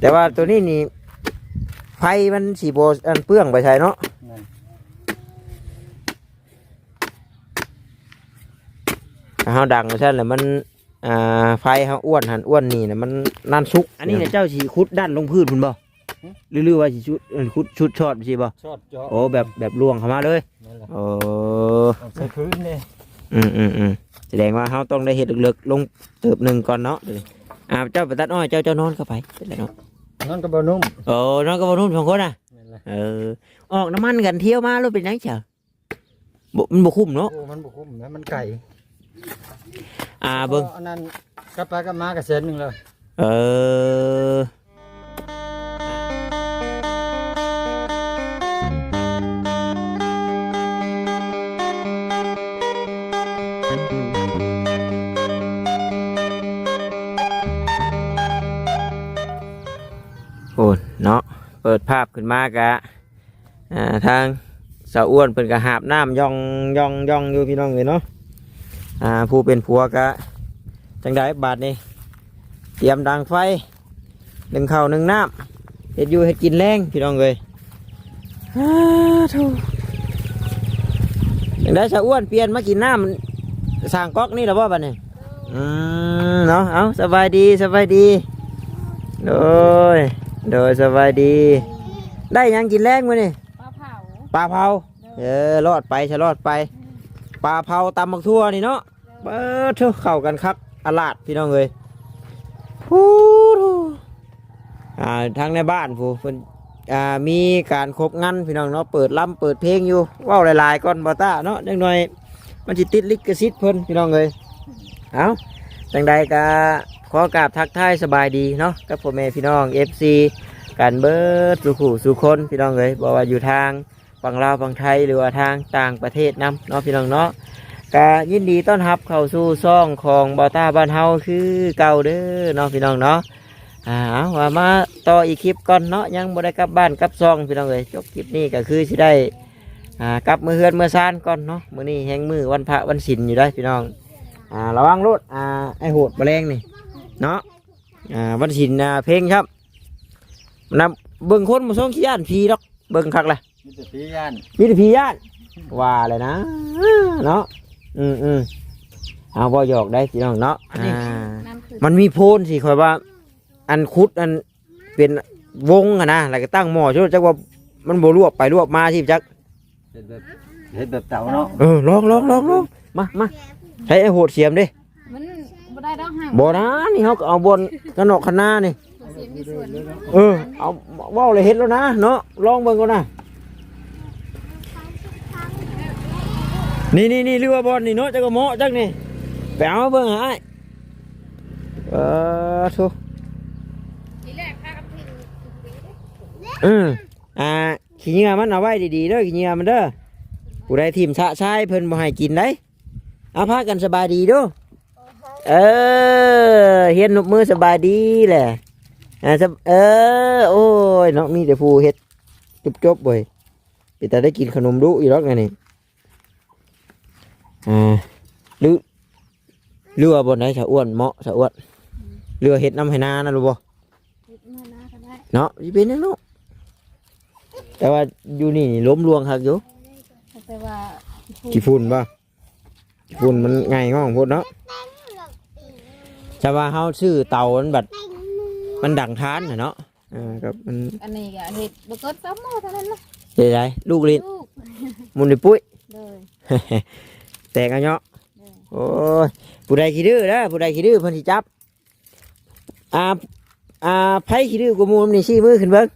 แต่ว่าตัวนี้นี่ไฟมันสีโบอันเปลืองไปใช่เนาะนั่นถ้าเฮาดังใช่แล้วมันอ่าไฟเฮาอ้วนหันอ้วนนี่นะมันนั่นสุก อันนี้เนี่ยเจ้าสีคุดด้านลงพื้นพุ่นบ่หรือๆว่าสีชุดเอ่อคุดชุดช็อตสิบ่ชอดเจาะโอ้แบบแบบลวงเข้ามาเลยนั่นแหละโอ้เอาใส่พื้นเลยอืมอืมอืมแสดงว่าเขาต้องได้เห็ดลึกๆลงเติบหนึ่งก่อนเนาะเดี๋ยวนี้อ่าเจ้าไปตัดอ้อยเจ้าเจ้านอนเข้าไปเป็นไรเนาะ นั่นก็บ่นุ่มโอ้นอนกับบนุ่นสองคนอะ นั่นแหละเออ ออกน้ำมันกันเที่ยวมาแล้วเป็นยังเฉยบ่มันบ่คุ้มเนาะโอ้มันบ่คุ้มนะมันไก่อ่าเบิ่งพออันนั้นกลับไปกลับมาก็เส้นหนึงเลยเออ เนาะเปิดภาพขึ้นมากะอ่าทางสาวอ้วนเป็นกระหาบน้ำย่องย่องย่องอยู่พี่น้องเลยเนาะอ่าผู้เป็นผัวกะจังได้บาทนี่เตรียมดังไฟหนึ่งเข้าหนึ่งน้ำเห็ดอยู่เห็ดกินแรงพี่น้องเลยอ้าทูจังได้สาวอ้วนเปลี่ยนมากินน้ำสั่งก๊อกนี่หรอว่าบัดนี้อืมเนาะเอาสบายดีสบายดีโดย โดยสบายดี ได้หยังกินแรงมื้อนี่ปลาเผาปลาเผา เออรอดไปชะรอดไป ปลาเผาตำบักทั่วนี่เนาะเบิดเถอะเข้ากันคักอลาดพี่น้องเลยพูดอ่าทางในบ้านผู้เพิ่นอ่ามีการครบงานพี่น้องเนาะเปิดลำเปิดเพลงอยู่เว้าหลายๆก่อนบอต้าเนาะจังหน่อย มันสิติดลิขสิทธิ์เพิ่นพี่น้องเลยเอาจังใดก็ ขอกราบทักทายสบายดีเนาะกับพ่อแม่พี่น้อง FC กันเบิร์ดสุขุสุคนพี่น้องเลยบอกว่าอยู่ทางฝั่งลาวฝั่งไทยหรือว่าทางต่างประเทศนํเนาะพี่น้องเนาะก็ยินดีต้อนรับเข้าสู่ซ่องของบอต้าบ้านเฮาคือเก่าเด้อเนาะพี่น้องเนาะอ่าว่ามาต่ออีกคลิปก่อนเนาะยังบ่ได้กลับบ้านกลับซองพี่น้องเอ้ยจบคลิปนี้ก็คือสิได้อ่ากลับมือเฮือนมือซานก่อนเนาะมื้อนี้แฮงมือวันพระวันศีลอยู่ได้พี่น้องอ่าระวังรถอ่าไอโหดแมลงนี่ เนาะอ่าวันศีลอ่าเพลงครับนำเบิ่งคนมาส่งขี้ย่านพีดอกเบิ่งคักแหละมีแต่ปีย่านมีแต่พี่ญาติว่าเลยนะเนาะอืมอืมเอาบ่หยอกได้พี่น้องเนาะอ่านั่นคือมันมีโพนสิคอยว่า อันคุดอันเป็นวงอะนะแล้วก็ตั้งหม้อช่วยจักว่ามันบ่รวบไปรวบมาสิจักเฮ็ดแบบเฮ็ดแบบเต่าเนาะเออลองลองลองลองมามาใช้ไอ้โหดเสียมดิมัน บ่ได้ดอกห่างบ่นะนี่เขาก็เอาบนกระหนกขนานี่ เสียมีส่วนเออ เอาเว้าเลยเฮ็ดแล้วนะเนาะ ลองเบิ่งก่อนนะนี่นี่นี่เรือว่าบอลนี่เนาะจักก็เหมาะจักนี่ไปเอามาเบิ่งหาอ้ายเออทุทีแรกพากับพี่อืมอ่าขี้เหงื่อมันเอาไว้ดีๆเด้อขี้เหงื่อมันเด้อผู้ใดทีมชะชายเพิ่นบ่ให้กินได้เอาพากันสบายดีเด้อ เออเฮ็ดหนุบมือสบายดีแหละอ่าสบเออ โอ้ยเนาะมีแต่ผู้เฮ็ดจบๆบ่ยไปแต่ได้กินขนมดุอยู่หรอกไงนี่อ่าหรือหรือว่าบนไหนสะอ้วนเหมาะสะอ้วนเรือเฮ็ดน้ำให้นานะรู้บ่ติดมือนะก็ได้เนาะสิเป็นจังเนาะแต่ว่าอยู่นี่ล้มลวงคักอยู่แต่ว่ากี่ฝุ่นป่ะกี่ฝุ่นมันง่ายง่องโพดเนาะ แต่ว่าเฮาซื้อเตามันแบบมันดังทานน่ะเนาะเอ่ากับมันอันนี้ก็เฮ็ดบ่เกิน2มื้อเท่านั้นนะเจ๊ไรลูกลิ้นลูกมุนดิปุ้ยเลยแตกอะเนาะโอ้ยผู้ใดขี้ดื้อนะผู้ใดขี้ดื้อเพิ่นสิจับอ่าอ่าไผขี้ดื้อกว่าหมูนำนี่ชี้มือขึ้นเบิ่ง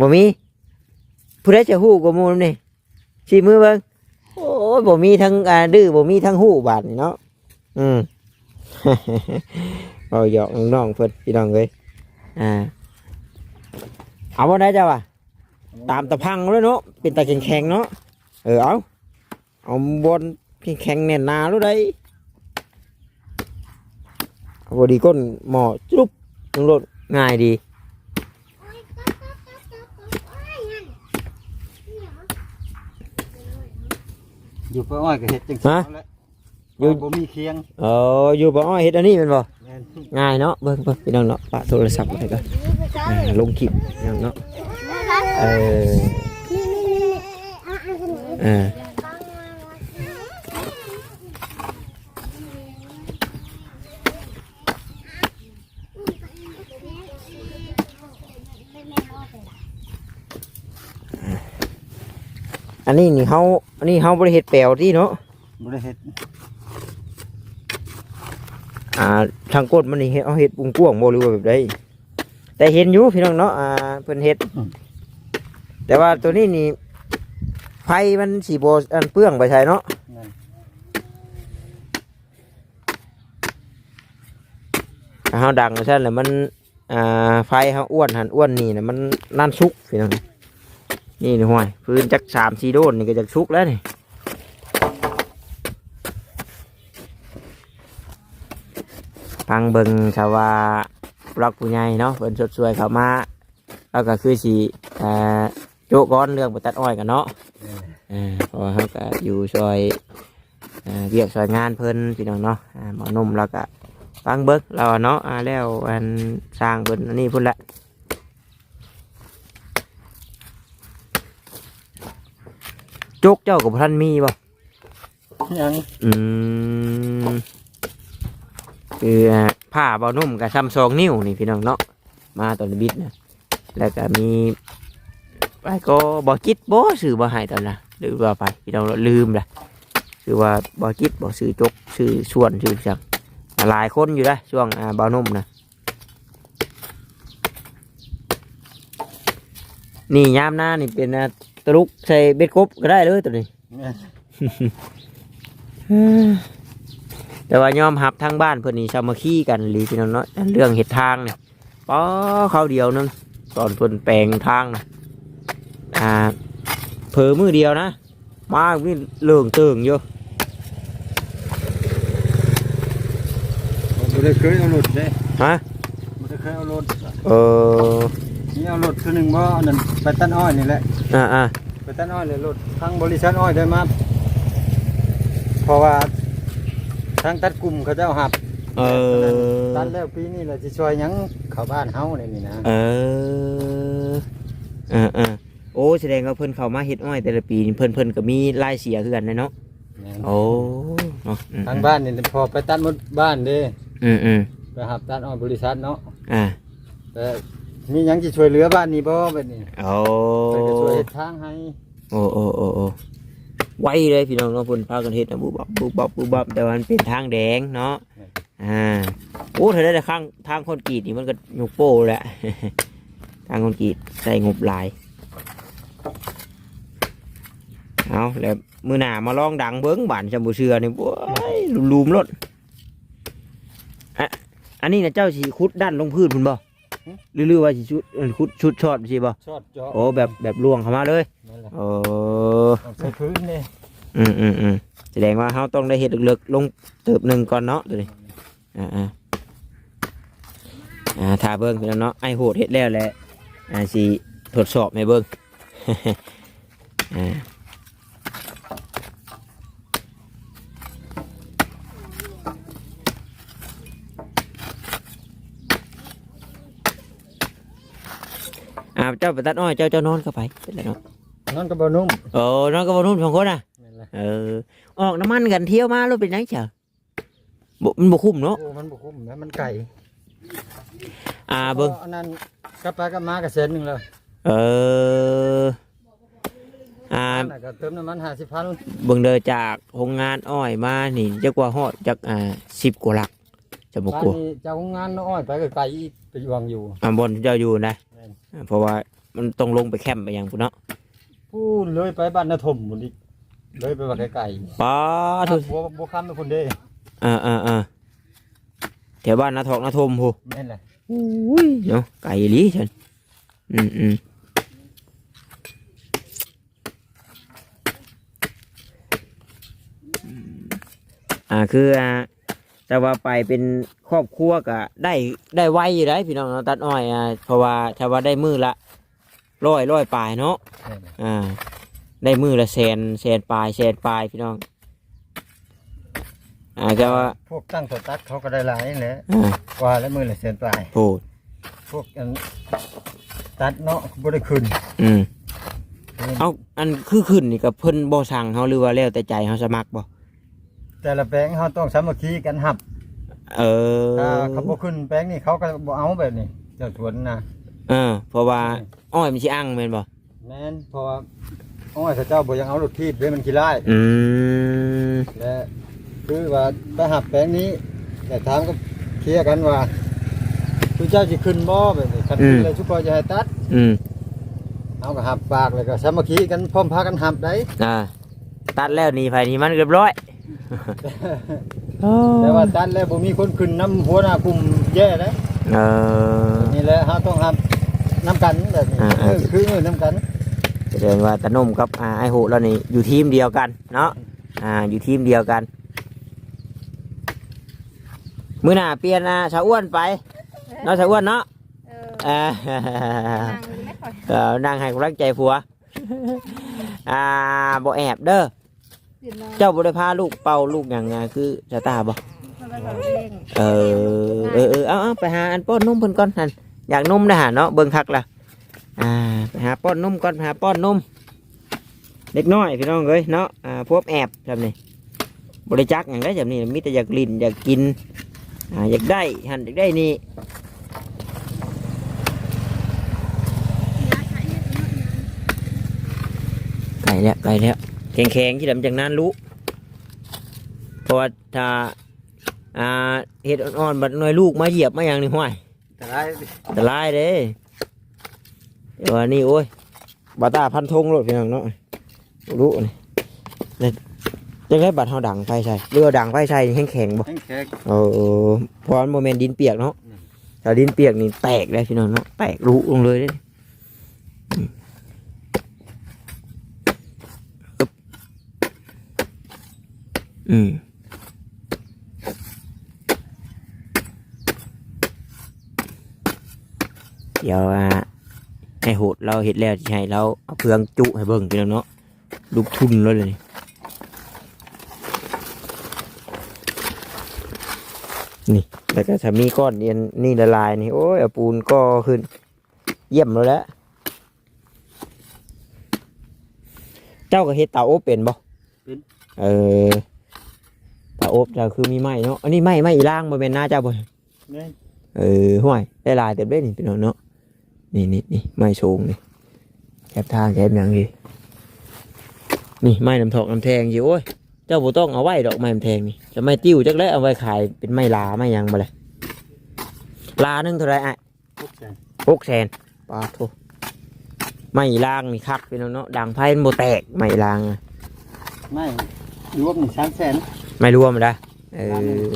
บ่มีผู้ใดจะฮู้กว่าหมูนำนี่ชี้มือเบิ่งโอ้ยบ่มีทั้งอ่าดื้อบ่มีทั้งฮู้บาดนี่เนาะอืม เอาหยอกน้องๆเพิ่นพี่น้องเอ้ยอ่าเอาบ่ได้จ้ะวะตามตะพังเลยเนาะเป็นตาแข็งๆเนาะเออเอาเอาบนแข็งๆแน่นหนาแล้วได้เอาบดีก้นหมอจุ๊บลงรถง่ายดีอยู่ไปอ้อยก็เฮ็ดจังซี่ฮะเอาแหละอยู่บ่มีเคียงเอออยู่บ่อ้อยเฮ็ดอันนี้แม่นบ่แม่นง่ายเนาะเบิ่งเบิ่งพี่น้องเนาะปะโทรศัพท์ไว้ก่อนอ่าลงคลิปพี่น้องเนาะเออเอออันนี้นี่เฮาอันนี้เฮาบ่ได้เฮ็ดแปลวที่เนาะบ่ได้เฮ็ด อ่าทางกดมันนี่เฮ็ดเอาเฮ็ดปุงกวางบ่หรือว่าแบบใดแต่เห็นอยู่พี่น้องเนาะอ่าเพิ่นเฮ็ด แต่ว่าตัวนี้นี่ไฟมันสีโบอันเปลืองไปใช่เนาะแม่นถ้าเฮาดังใช่แล้วมันอ่าไฟเฮาอ้วนหันอ้วนนี่นะมันนั่นชุกพี่น้องนี่นี่ห่วยพื้นจักสามสี่โดนนี่ก็จักชุกแล้วนี่ ฟังเบิงชาวว่ารักผู้ใหญ่เนาะเพิ่นสดสวยเข้ามาแล้วก็คือสีอ่าโจกก้อนเรื่องไปตัดอ้อยกันเนาะแม่นอ่าเพราะว่าเขาก็อยู่ซอยอ่าเรียกซอยงานเพิ่นพี่น้องเนาะอ่าหมอนุ่มแล้วก็ฟังเบิกเราอะเนาะอ่าแล้วอันสร้างเพิ่นอันนี้พุ่นละจกเจ้ากับท่านมีบ่ยังอืม คืออ่าผ้าเบานุ่มกับซ้ำซองนิ้วนี่พี่น้องเนาะมาตอนบิดนะแล้วก็มีไปก็บอจิตบ่สื่อบ่ใหายตอนนะหรือว่าไปพี่น้องลืมละคือว่าบอจิตบ่สื่อจกสื่อส่วนสื่อจังหลายคนอยู่นะช่วงอ่าเบานุ่มนะนี่ยามหน้านี่เป็นอ่าตะลุกใส่เบ็ดกบก็ได้เลยตัวนี้ แม่นแต่ว่ายอมหับทางบ้านเพื่อนนี่ชาวมาขี้กันหรือพี่น้องเนาะเรื่องเห็ดทางเนี่ยป้อเขาวเดียวนึงตอนเพิ่นแปลงทางนะอ่าเพอมือเดียวนะมาวิ่เลื่องเติงอยู่บ่ได้เคยเอารถเด้ฮะบ่ได้เคยเอารถเออนี่เอารถคือหนึงบ่อันนั้นไปตัดอ้อยนี่แหละอ่าอ่าไปตัดอ้อยเลยรถทางบริษัทอ้อยได้มาเพราะว่า ทางตัดกลุ่มเขาเจ้าหับเออตัดแล้วปีนี้เราจะช่วยหยังเข้าบ้านเฮาเนี่ยนี่นะเออเออเออโอ้แสดงว่าเพิ่นเข้ามาเฮ็ดอ้อยแต่ละปีนี่เพิ่นเพิ่นก็มีรายเสียคือกันนะเนาะแม่นโอ้เนาะอืมทางบ้านนี่พอไปตัดหมดบ้านเด้อืมอืมไปหับตัดอ้อยบริษัทเนาะอ่าแต่มีหยังจะช่วยเหลือบ้านนี้บ่แบบนี้โอ้เพิ่นก็ช่วยเฮ็ดทางให้โอ้โอ้โอ้โอ้ ไวเลยพี่น้องเนาะเพุ่นพากันเฮ็ดนะบุบบับบุบบับบุบบับแต่ว่ามันเป็นทางแดงเนาะอ่าโอ้เธอได้แต่ข้างทางคอนกรีตนี่มันก็ยกโป้แหละ ทางคอนกรีตใส่งบหลายเอาแล้วมือหนามาลองดังเบิ้งบานจำบุเชือนี่โว้ยลุมๆรถอะอันนี้นะเจ้าสีคุดด้านลงพื้นพุ่นบ่ หรือๆว่าสีชุดเอิ่นคุดชุดช็อตสิบ่ชอดเจาะโอ้แบบแบบลวงเข้ามาเลยนั่นแหละโอ้ต้องใช้พื้นนี่อืมอืมอืมแสดงว่าเขาต้องได้เห็ดลึกๆลงเติบหนึ่งก่อนเนาะตัวนี้อ่าอ่าอ่าถ้าเบิ้งพี่น้องเนาะไอโหดเห็ดแล้วแหละอ่าสิทดสอบให้เบิ้งอ่า จ้าไปตัดอ้อยเจ้าเจ้านอนเข้าไปเป็นไรเนาะนั่นก็บ่นุ่มโอ้นอนกับบนุ่มสองคนอะนั่นแหละเออออกน้ำมันกันเที่ยวมาแล้วเป็นยังเฉยบ่มันบ่คุ้มเนาะโอ้มันบ่คุ้มแม่มันไก่อ่าเบิ่งอันนั้นกลับไปกลับมาก็แสนหนึงแล้วเอออ่า อันนั้นก็เติมน้ำมัน50,000เบิ่งเด้อจากโรงงานอ้อยมานี่จักว่าฮอดจักอ่าสิบกว่าหลัก จะบ่บ้านกลัวนี้เจ้าของงานน้อยไปก็ไกลอีกไปวางอยู่อ่าบนเจ้าอยู่นะแม่นอ่าเพราะว่ามันต้องลงไปแคมป์ไปหยังพุ่นเนาะพูดเลยไปบ้านนาถมพุ่นอีกเลยไปว่าไกลๆป้าบัทุวบัวคำเป็นคนเด้อ่าอ่าอ่าแถวบ้านนาทอกนาทมพูแม่นแหละอุ้ยเนาะไก่อีหลีฉันอืมอืมอ่าคืออ่า แต่ว่าไปเป็นครอบครัวก็ได้ได้ไวอยู่ได้พี่น้องเนาะตัดอ้อยอ่าเพราะว่าถ้าว่าได้มือละร้อยร้อยปลายเนาะแม่นแหละอ่า ได้มือละแสนแสนปลายแสนปลายพี่น้องอาจจะว่าพวกตั้งตัวตัดเขาก็ได้หลายนี่แหละอ่าว่าแล้วมือละแสนปลายโอ้พวกอันตัดเนาะบ่ได้ขึ้นอืมเอาอันคือขึ้นนี่กับเพิ่นบ่สั่งเฮาหรือว่าแล้วแต่ใจเฮาสมัครบ่ แต่ละแปลงเขาต้องสามัคคีกันหับเออถ้าเขาบ่ขึ้นแปลงนี่เขาก็บ่เอาแบบนี้เจ้าสวนนะเออเพราะว่าอ้อยมันสิอั้งแม่นบ่แม่นเพราะว่าโอ้ยเขาเจ้าบ่ยังเอารถทีบเลยมันขี้ร้ายอืมและคือว่าไปหับแปลงนี้ แต่ถามก็เคลียร์กันว่าคือเจ้าสิขึ้นบ่แบบนี้คันขึ้นเลยชุบพอจะให้ตัด อืมเอาก็หับปากเลยก็สามัคคีกันพร้อมพากันหับได้อ่าตัดแล้วหนี่ไผนี่มันเรียบร้อย แต่ว่าตัดแล้วบ่มีคนขึ้นน้ำหัวหน้ากลุ่มแย่เลยเออ นี่แหละเฮาต้องหับน้ำกันแบบนี้อ่าเออคือน้ำกันแสดงว่าตานุ่มกับอ่าไอ้หูเรานี่อยู่ทีมเดียวกันเนาะอ่าอยู่ทีมเดียวกัน มื้อหน้าเปลี่ยนอ่าชาวอ้วนไปเนาะชาวอ้วนเนาะเอออ่า นั่งอยู่ไม่ค่อย เออนั่งให้กำลังใจผัว อ่าบ่แอบเด้อตื่นนอน เจ้าบ่ได้พาลูกเป่าลูกหยังไงคือจะตาบ่มันก็ต้องเร่งเออเออเออเอาเอาไปหาอันป้อนนมเพิ่นก่อนหั่นอยากนมนะฮะเนาะเบิ่งคักล่ะอ่าไปหาป้อนนมก่อนไปหาป้อนนมเด็กน้อยพี่น้องเอ้ยเนาะอ่าพวกแอบแบบนี้บริจักอย่างได้แบบนี้มีแต่อยากลิ้นอยากกินอ่าอยากได้หันอยากได้นี่ไก่แล้วไก่แล้ว แข็งแข็งๆที่ดำจากนั้นรู้เพราะว่าถ้าอ่าเห็ดอ่อนๆบัดหน่อยลูกมาเหยียบมาอย่างนี้ห้วยแต่ได้อันตรายเด้เดี๋ยวอันนี้โอ้ยบาตาพันธงรถพี่น้องเนาะรู้นี่เนี่ยจะได้บัตรเฮาดังไฟใช่เรือว่าดังไฟใช่แข็งแข็งๆบ่แข็งแข็งเออเพราะมันโมเมนดินเปียกเนาะอืมถ้าดินเปียกนี่แตกเลยพี่น้องเนาะแตกรู้ลงเลยเด้อืมอึ๊บ อืมเดี๋ยวอะให้โหดเราเห็ดแล้วที่ให้เราเอาเพืองจุให้เบิ่งพี่น้องเนาะลูกทุนเลยเลยนี่แล้วก็ถ้ามีก้อนเนียนนี่ละลายนี่โอ้ยเอาปูนก็ขึ้น เยี่ยมแล้วแหละเจ้าก็เฮ็ดเตาอบเป็นบ่เออ เตาอบเจ้าคือมีไม้เนาะอันนี้ไม้ไม้อีล่างบ่แม่นหน้าเจ้าบ่นี่เออห่วยได้หลายเต็มเลยนี่พี่น้องเนาะนี่นี่นี่ไม้โชงนี่แคบทางแคบหยังดีนี่ไม้น้ำทอกน้ำแทงสิโอ้ยเจ้าบ่ต้องเอาไว้ดอกไม้น้ำแทงนี่จะไม้ติ้วจักแล้วเอาไว้ขายเป็นไม้ลาไม้หยังบ่เลยลาหนึงเท่าไหรอะทุกแสนหกแสนปาโทไม้ลางนี่คักพี่น้องเนาะดังไพ่มันบ่แตกไม้ลางอะไม่รวมหนึ่งสามแสน ไม่รวมได้เออ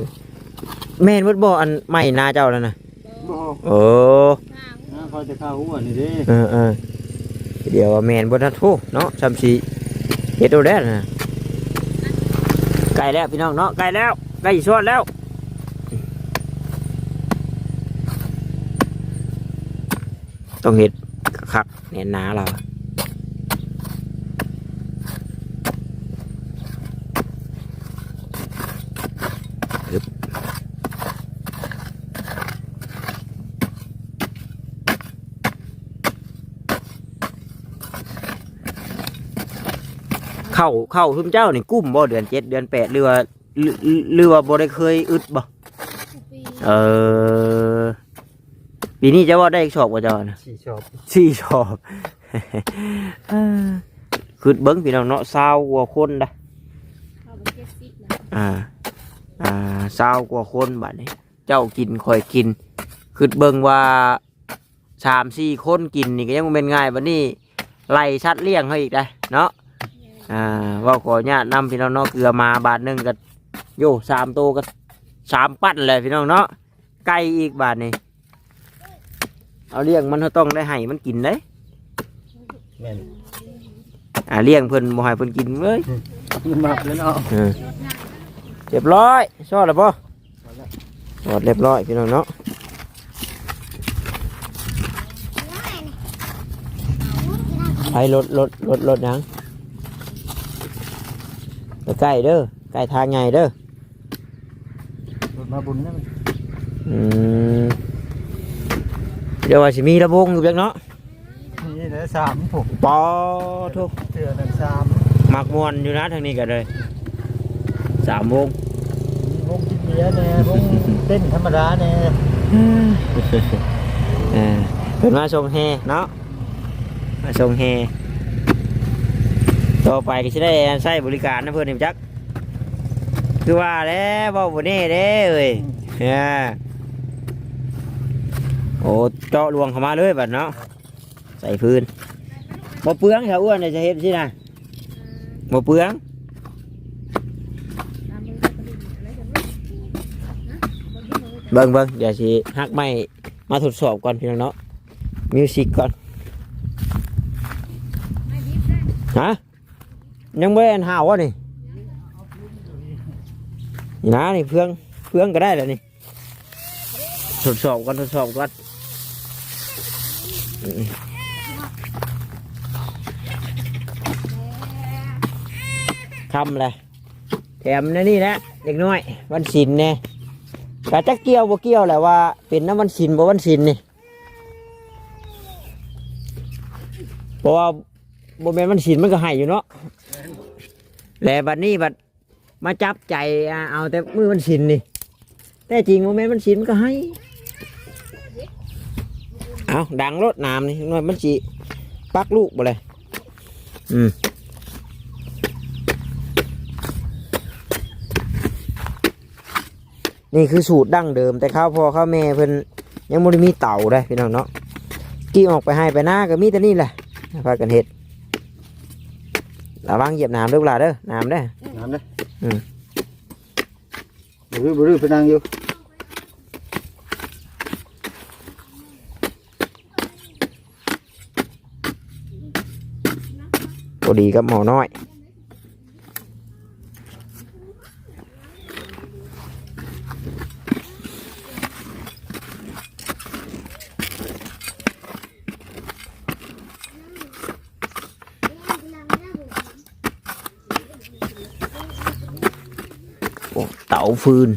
แม่นบ่บ่อันไม้นาเจ้าแล้วนะบ่โอ้นะเขาจะเข้าหัวนี่เดิเออเออเดี๋ยวว่าแมนบนทัดทูเนาะชำสีเฮ็ดโดแดนนะใกล้แล้วพี่น้องเนาะใกล้แล้วใกล้สิชวดแล้วต้องเฮ็ดคักแน่นหนาเรา เข้าเข้าทุมเจ้านี่กุ้มบ่เดือนเจ็ดเดือนแปดหรือว่าหรือหรือว่าบ่ได้เคยอึดบ่ปีเออปีนี้จะว่าได้อีกชอบกว่าเจ้านะสี่ชอบสี่ชอบเออคือเบิ้งพี่น้องเนาะเศร้ากว่าคนได้เข้าไปเจ็ดสิบนะอ่าอ่าเศร้ากว่าคนบัดนี้ เจ้ากินคอยกินคือเบิ้งว่าสามสี่คนกินนี่ก็ยังบ่เป็นง่ายบัดนี้ไล่ชัดเลี้ยงเขาอีกได้เนาะ อ่าเว่าขอญาตินำพี่น้องเนาะเกลือมาบาทหนึ่งก็โย่สามโตวก็สามปั้นเลยพี่น้องเนาะไก่อีกบาทนี่เอาเลี้ยงมันเขาต้องได้ให้มันกินเลยแม่นอ่าเลี้ยงเพิ่นบ่ให้เพิ่นกินเลยมาแล้วเนาะเออเรียบร้อยชอดแล้วป่ะชอดเรียบร้อยพี่น้องเนาะไปรถรถรถรถหยังไป ใกล้เด้อใกล้ทางใหญ่เด้อมาบุญนั่นอืมเดี๋ยวว่าสิมีระวงอยู่จักเนาะนี่เหลือสามผมปอทุกเตือนนสามมักมวนอยู่นะทางนี้ก็เลยสามวงวงกินเบียร์แน่วงเต้นธรรมดาแน่เออเป็นมาชมแฮเนาะมาชมแฮ ต่อไปก็จะได้ใช้บริการนะเพื่อนนี่จัก คือว่าแล้วเว่าบนนี้เด้เอ้ยเนี่ยโอ้เจาะลวงเข้ามาเลยบัดเนาะใส่พื้นบ่เปลืองชาวอ้วนเนี่ยจะเห็นสินะบ่เปลืองตามมือก็ดีอนบางทีมันก็เบิ่งเบิ่งเดี๋ยวสิหักไม้มาทดสอบก่อนพี่น้องเนาะมิวสิกก่อนฮะ ยังไม่ได้อันหาวะนี่นี่นะนี่เพื่องเพื่องก็ได้แล้วนี่ทดสอบก่อนทดสอบก่อนอืมคำเลยแถมนะนี่นะเด็กน้อย วันศิลเนี่ยกะจักเกี่ยวบ่เกี่ยวแหละว่า เป็นน้ำวันศิลบ่วันศิลนี่เพราะว่า บ่แม่นวันศิลมันก็ให้อยู่เนาะแล้วบัดนี้บัดมาจับใจเอาแต่มือวันศิลนี่ แต่จริงบ่แม่นวันศิลมันก็ให้ เอาดังรถน้ำนี่หน่อยมันสิปักลูกบ่เลยอืมนี่คือสูตรดั้งเดิมแต่ข้าวพอข้าวแม่เพิ่นยังไม่ได้มีเต่าได้พี่น้องเนาะกี่ออกไปให้ไปหน้าก็มีแต่นี่แหละพากันเห็ด ระวังเหยียบน้ำเด้อเวลาเด้อน้ำเด้อน้ำเลยอืมบรื้อบรื้อไปนั่งอยู่พอดีกับหมอน้อย ฟืน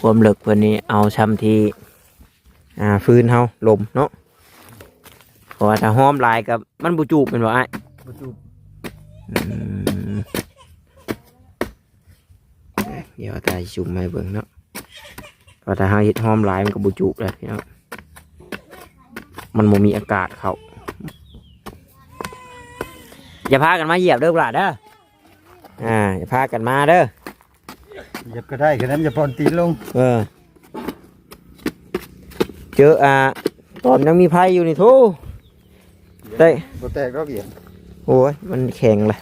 ความเลิกวันนี้เอาช้ำทีอ่าฟืนเฮาลมเนาะเพราะว่าถ้าห้อมหลายกับมันบุจูบเป็นว่าไอ้ประจุอืม เดี๋ยวตาสิจุ่มให้เบิ่งเนาะเพราะถ้าหาเห็ดหอมหลายมันก็บุจุเลยพี่น้องมันบ่มีอากาศเข้าอย่าพากันมาเหยียบเด้อปลาเด้ออ่าอย่าพากันมาเด้อเหยียบก็ได้แค่นั้นอย่าปอนตีนลง เออ เจออ่าตอนยังมีไพ่อยู่นี่โทูได้บ่แตกรอกเหยียบโอ้ยมันแข็งเลย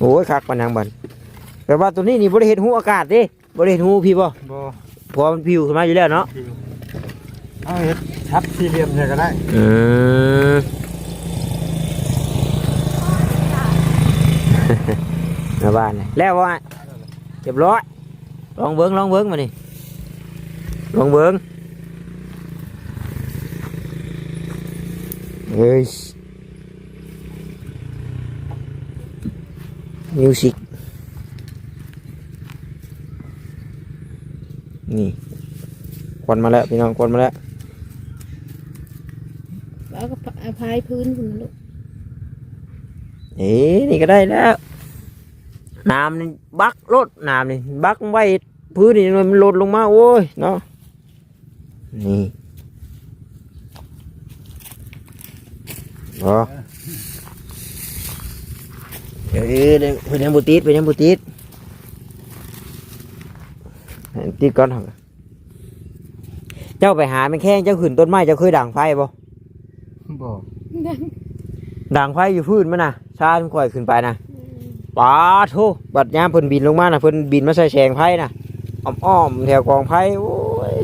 โอ้ยคักปันยังบันแต่ว่าตัวนี้นี่บริเห็นหูอากาศดิบริเห็นหูพี่บ่บ่เพอมันพิวขึ้นมาอยู่แล้วเนาะเอาเฮ็ดทับสี่เหลี่ยมเนี่ยก็ได้อืมมาบ้านเลยแล้วว่าเรียบร้อยลองเบิ้งลองเบิ้งมานี่ลองเบิ้งเฮ้ย มิวสิกนี่ควันมาแล้วพี่น้องควันมาแล้วแล้วก็พายพื้นคุณลูกเอ๊ะนี่ก็ได้แล้วน้ำนี่บักรถน้ำนี่บักไว้พื้นนี่มันหล่นลงมาโอ้ยเนาะนี่อ๋อเดี๋ยว เดี๋ยวเพื่อนยังบุติดเพื่อนยังบุติดติดก่อนเหรอเจ้าไปหามันแข้งเจ้าขึ้นต้นไม้เจ้าเคยด่างไฟบ่บ่ด่างไฟอยู่พื้นมันนะชาญข่อยขึ้นไปนะปาโทบัดยามเพิ่นบินลงมานะเพิ่นบินมาใส่แสงไฟนะอ้อมๆแถวกองไฟโอ้ย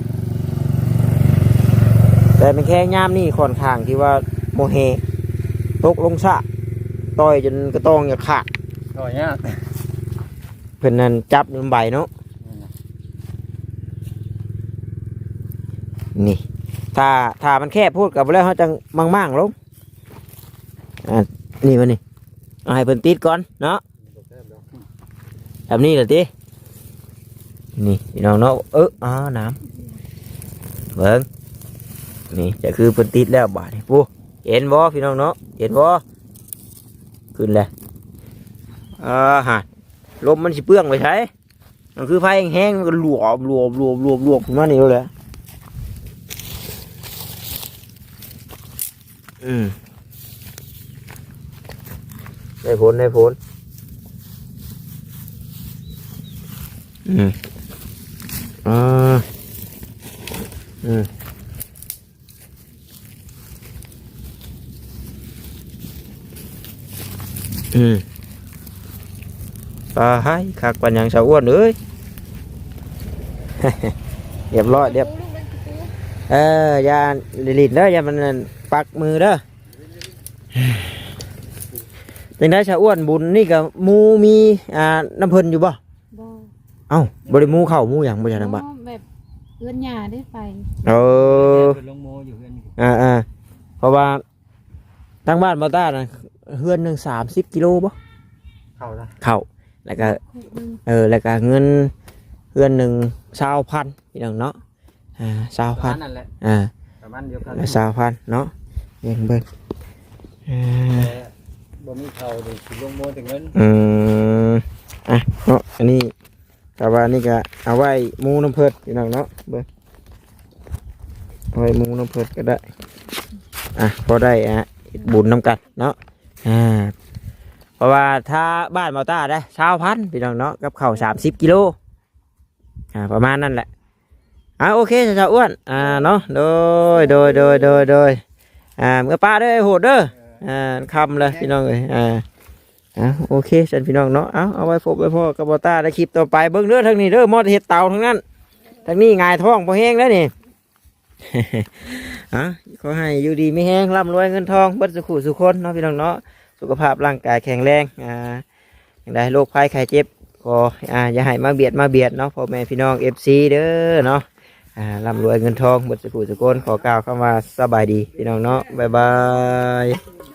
แต่เป็นแค่ยามนี่ค่อนข้างที่ว่าโมเฮตกลงสระ ต่อยจนกระตองอย่าขาดต่อยากพิ่นนั่นจับลำใบเนาะนี่ ถ้าถ้ามันแค่พูดกับแล้วเขาจังมั่งๆลงอ่านี่มันนี่เอาให้เพิ่นติดก่อนเนาะแบบนี้เหรอตินี่พี่น้องเนาะเอออ๋อน้ำเบิ่งนี่จะคือเพิ่นติดแล้วบาดนี่ปูเห็นบ่พี่น้องเนาะเห็นบ่ ขึ้นแล้วอ่าฮะลมมันสิเปื้องไปใช้มันคือไฟแห้งๆมันก็หลวมหลวมหลวมหลวมหลวมขึ้นมานี่เลยอืมได้ผลได้ผลอืมอ่าอืม อืมปลาให้คักปัญญังสาวอ้วนเอ้ย เรียบร้อยเรียบลูกเล่นกูเอออย่าลิดเด้ออย่ามันปักมือเด้อจังได้ชาอ้วนบุญนี่กับมูมีอ่าน้ำเพิ่นอยู่บ่บ่เอ้าบริมูเข้ามูอย่างบ่ใช่ทางบ้านอ๋อแบบเอื้อนหยาได้ไปเออลงโมอยู่เฮือนอ่าอ่าเพราะว่าทางบ้านบ่ต้าน่ะ เฮือนหนึ่งสามสิบกิโลบ่เข้าละเข้าแล้วก็คุกหนึงเออแล้วก็เงินเฮือนหนึ่งสาวพันพี่น้องเนาะอ่าสาวประพัมานณนั่นแหละอ่าประมาณเดียวกันแล้วสาวพันเนาะเบิ่งเบิ่งอ่าแต่บ่มีเขาเดี๋ยวสิลงโมแต่เงินอืมอะเนาะอันนี้แต่ว่านี่ก็เอาไว้หมูน้ำเพิดพี่น้องเนาะเบิ้งเอาไว้หมูน้ำเพิดก็ได้อะพอได้อะเฮ็ดบุญน้ำกันเนาะ อ่าเพราะว่าถ้าบ้านเมาต้าได้ชาวพันพี่น้องเนาะกับเข้าสามสิบกิโลอ่าประมาณนั่นแหละอ่าโอเคชาวอ้วนอ่าเนาะโดยโดยโดยโดยโดยอ่าเมื่อป้าเด้อโหดเด้ออ่าคำเลยพี่น้องเลยอ่าอะโอเคฉันพี่น้องเนาะเอาเอาไว้พบไว้พ่อกับบอต้าได้คลิปต่อไปเบิ้งเด้อทางนี้เด้อมอดเห็ดเต่าทั้งนั้นทางนี้งายท้องพอแห้งแล้วนี่อะขอให้อยู่ดีไม่แห้งร่ำรวยเงินทองเบิดสุขุสุขคนเนาะพี่น้องเนาะ สุขภาพร่างกายแข็งแรงอ่าอย่างไรโรคภัยไข้เจ็บก็อ่าอย่าให้มาเบียดมาเบียดเนาะพ่อแม่พี่น้องเอฟซีเด้อเนาะอ่าร่ำรวยเงินทองเบิดสกุลสกุลขอกล่าวคำว่าสบายดีพี่น้องเนาะบ๊ายบาย